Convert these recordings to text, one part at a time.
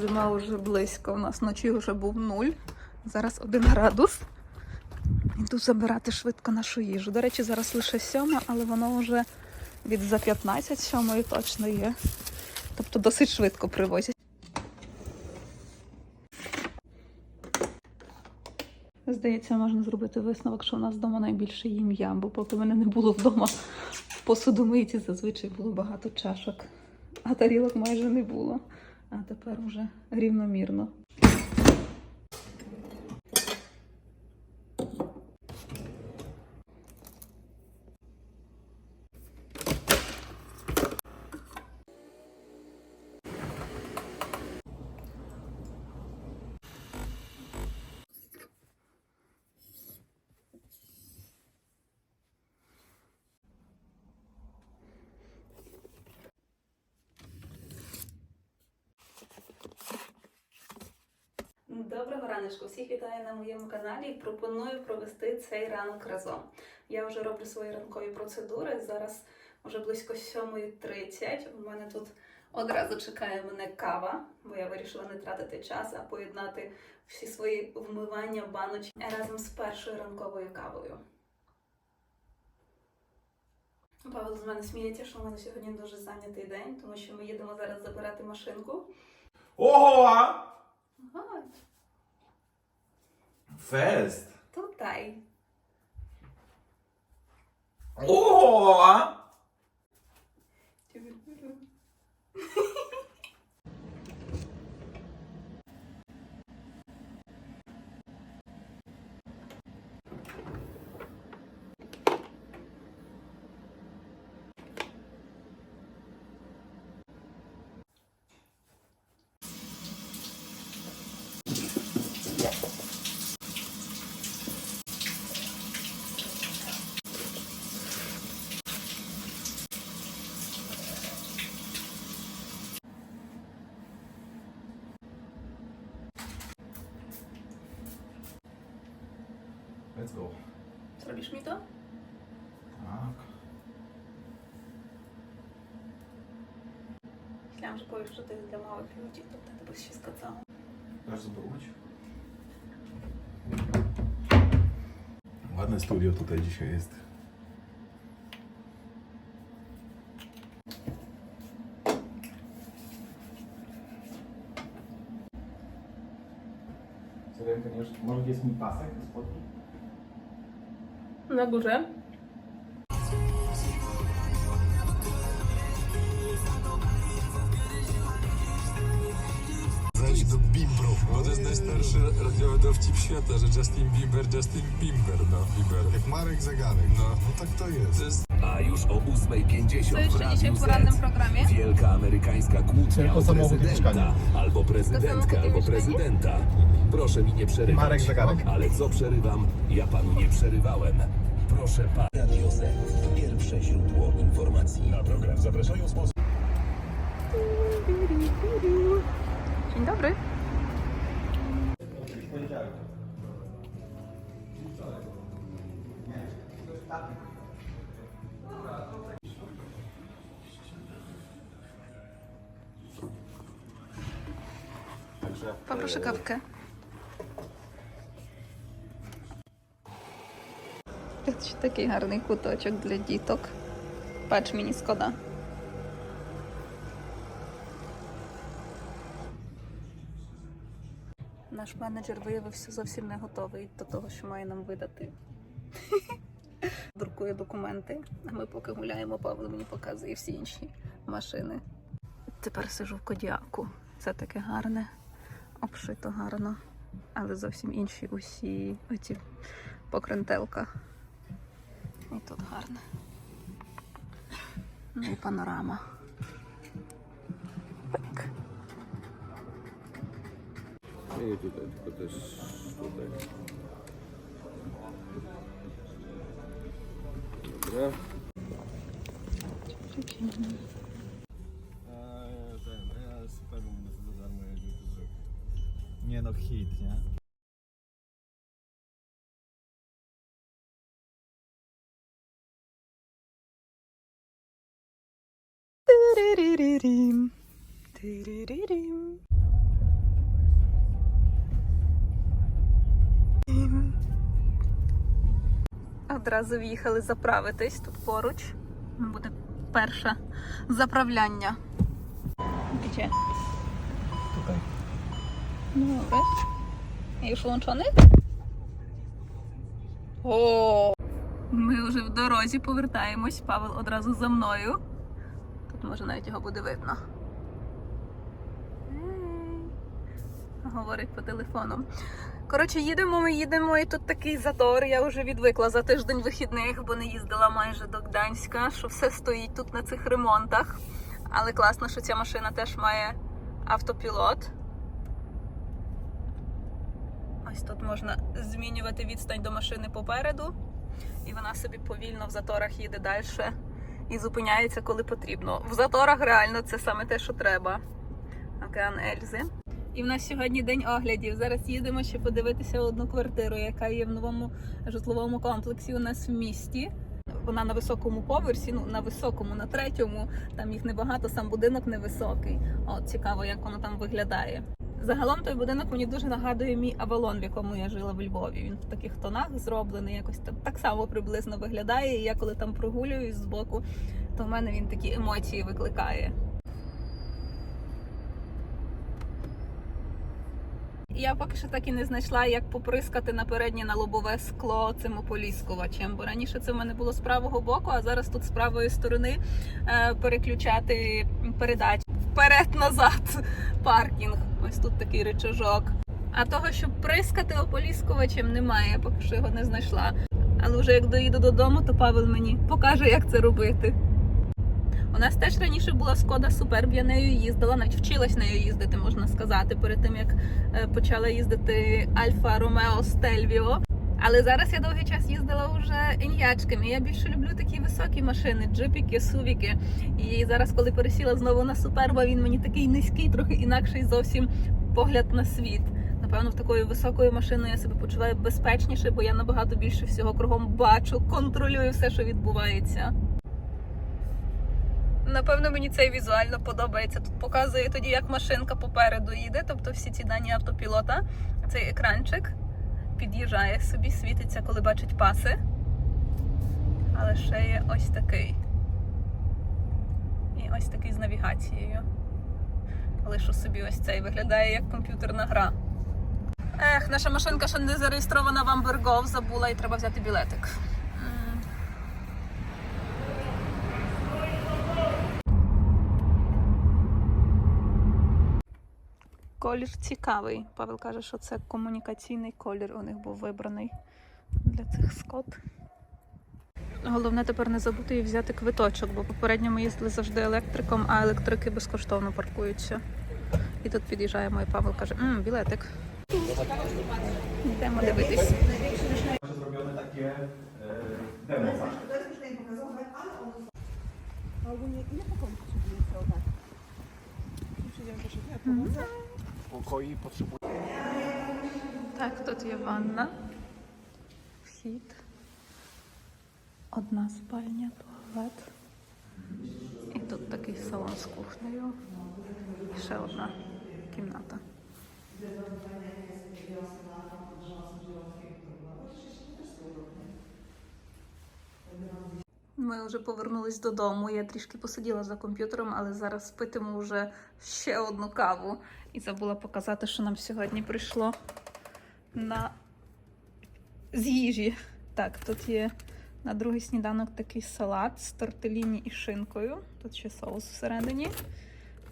Зима вже близько. У нас вночі вже був нуль. Зараз один градус. Йду забирати швидко нашу їжу. До речі, зараз лише сьома, але воно вже від за 15 сьомої точно є. Тобто досить швидко привозять. Здається, можна зробити висновок, що у нас вдома найбільше їм я, бо поки мене не було вдома в посудомийці, зазвичай було багато чашок, а тарілок майже не було. А тепер уже рівномірно. Доброго раночку! Всіх вітаю на моєму каналі і пропоную провести цей ранок разом. Я вже роблю свої ранкові процедури. Зараз вже близько 7.30. У мене тут одразу чекає мене кава, бо я вирішила не тратити час, а поєднати всі свої вмивання баночки разом з першою ранковою кавою. Павло з мене сміється, що в мене сьогодні дуже зайнятий день, тому що ми їдемо зараз забирати машинку. Ого! Ага, Fest! Tutaj. O! Let's go. Zrobisz mi to? Tak. Myślałam, że powiesz, że to jest dla małych ludzi, to wtedy byś się zgadzała. Dasz spróbować? Ładne studio tutaj dzisiaj jest. Nie, może jest mi pasek spodni? Na górze. Zajdź do Bimbro, bo to jest najstarszy radiowy dowcip świata, że Justin Bieber, Justin Bieber, no, Bieber. Jak Marek Zegarek. No. No tak to jest. To jest A już o 8.50 Co w dzisiaj Radiu w porannym Z. programie? Wielka amerykańska kłótnia Tylko o samochód i prezydenta albo prezydentka, samochód i albo mieszkanie? prezydenta. Proszę mi nie przerywać. Marek Zegarek. Ale co przerywam? Ja panu nie przerywałem. Proszę pana. Radio Z. Pierwsze źródło informacji. Na program zapraszają sponsorzy. Dzień dobry. Poproszę kawkę. Ось такий гарний куточок для діток. Бач, мені шкода. Наш менеджер виявився зовсім не готовий до того, що має нам видати. Друкує документи, а ми поки гуляємо, Павло мені показує всі інші машини. Тепер сижу в Кодіаку. Це таке гарне, обшито гарно, але зовсім інші усі оці покрентелка. І тут гарне. Ну і панорама. Пик. Nie tutaj, tylko też tutaj. Dobra. Ja super będę za darmo jeździł przez rzekę. Nie no, hit, nie? Тириририм. Тириририм. Одразу в'їхали заправитись тут поруч. Буде перше заправляння. Где? Тут. Ну, І шлунчани? О! Ми вже в дорозі повертаємось. Павел одразу за мною. Може навіть його буде видно. Говорить по телефону. Коротше, їдемо, ми їдемо, і тут такий затор. Я вже відвикла за тиждень вихідних, бо не їздила майже до Гданська, що все стоїть тут на цих ремонтах. Але класно, що ця машина теж має автопілот. Ось тут можна змінювати відстань до машини попереду, і вона собі повільно в заторах їде далі і зупиняється, коли потрібно. В заторах реально це саме те, що треба. Океан Ельзи. І в нас сьогодні день оглядів. Зараз їдемо ще подивитися одну квартиру, яка є в новому житловому комплексі у нас в місті. Вона на високому поверсі, ну на високому, на третьому. Там їх небагато, сам будинок невисокий. От цікаво, як воно там виглядає. Загалом той будинок мені дуже нагадує мій Авалон, в якому я жила в Львові. Він в таких тонах зроблений, якось так, так само приблизно виглядає. І я коли там прогулююсь з боку, то в мене він такі емоції викликає. Я поки що так і не знайшла, як поприскати на переднє на лобове скло цим ополіскувачем. Бо раніше це в мене було з правого боку, а зараз тут з правої сторони е, переключати передач вперед-назад паркінг. Ось тут такий речажок. А того, щоб прискати ополіскувачем, немає. Поки що його не знайшла. Але вже як доїду додому, то Павел мені покаже, як це робити. У нас теж раніше була шкода Суперб, я нею їздила, навіть вчилась нею їздити, можна сказати, перед тим як е, почала їздити Альфа Ромео Стельвіо. Але зараз я довгий час їздила вже ін'ячками. Я більше люблю такі високі машини, джипіки, сувіки. І зараз, коли пересіла знову на суперба, він мені такий низький, трохи інакший зовсім погляд на світ. Напевно, в такою високою машиною я себе почуваю безпечніше, бо я набагато більше всього кругом бачу, контролюю все, що відбувається. Напевно, мені це візуально подобається. Тут показує тоді, як машинка попереду їде, тобто всі ці дані автопілота. Цей екранчик під'їжджає собі, світиться, коли бачить паси. Але ще є ось такий. І ось такий з навігацією. Лишу собі ось цей виглядає як комп'ютерна гра. Ех, наша машинка ще не зареєстрована в Амбергов, забула і треба взяти білетик. Колір цікавий. Павел каже, що це комунікаційний колір у них був вибраний для цих скот. Головне тепер не забути і взяти квиточок, бо попередньо ми їздили завжди електриком, а електрики безкоштовно паркуються. І тут під'їжджаємо, і Павел каже, мм, білетик. Йдемо дивитись. E, demo. Pokoi potrzebuje. Так, тут є ванна. Вхід. Одна спальня, туалет. І тут такий салон з кухнею. І ще одна кімната. Ми вже повернулись додому. Я трішки посиділа за комп'ютером, але зараз питиму вже ще одну каву. І забула показати, що нам сьогодні прийшло на з їжі. Так, тут є на другий сніданок такий салат з тортеліні і шинкою. Тут ще соус всередині.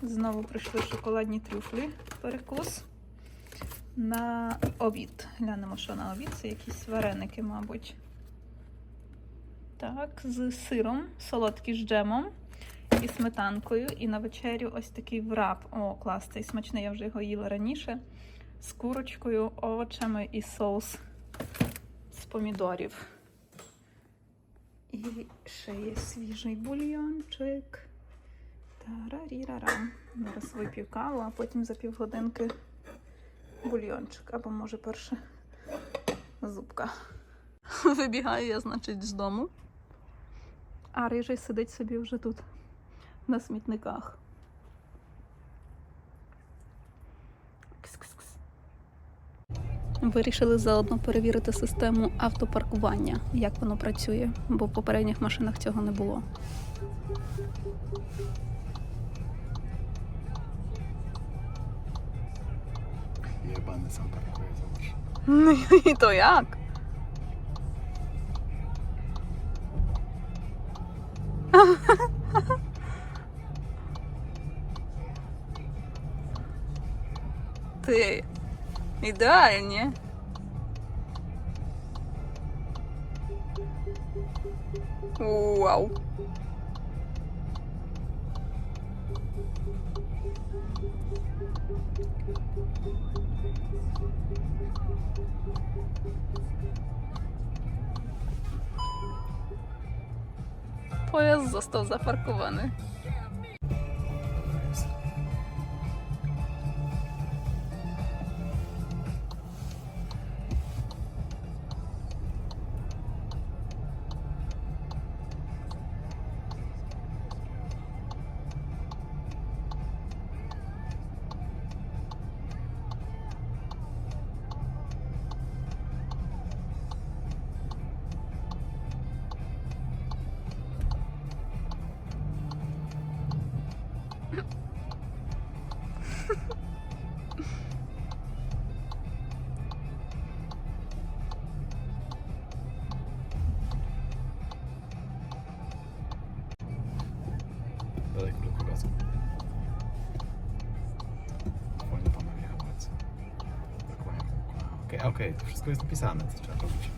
Знову прийшли шоколадні трюфлі, перекус. На обід. Глянемо, що на обід. Це якісь вареники, мабуть. Так, з сиром, солодкі з джемом і сметанкою. І на вечерю ось такий враб. О, клас, цей смачний, я вже його їла раніше. З курочкою, овочами і соус з помідорів. І ще є свіжий бульйончик. Тарарірарам. Зараз вип'ю каву, а потім за півгодинки бульйончик. Або може перше зубка. Вибігаю я, значить, з дому. А рижий сидить собі вже тут на смітниках. Вирішили заодно перевірити систему автопаркування, як воно працює, бо в попередніх машинах цього не було. Єбаний сам паркує, зobacz. Ну і то як? Ти ідеальні. Вау. pojazd został zaparkowany. Okej, to wszystko jest napisane, co trzeba robić.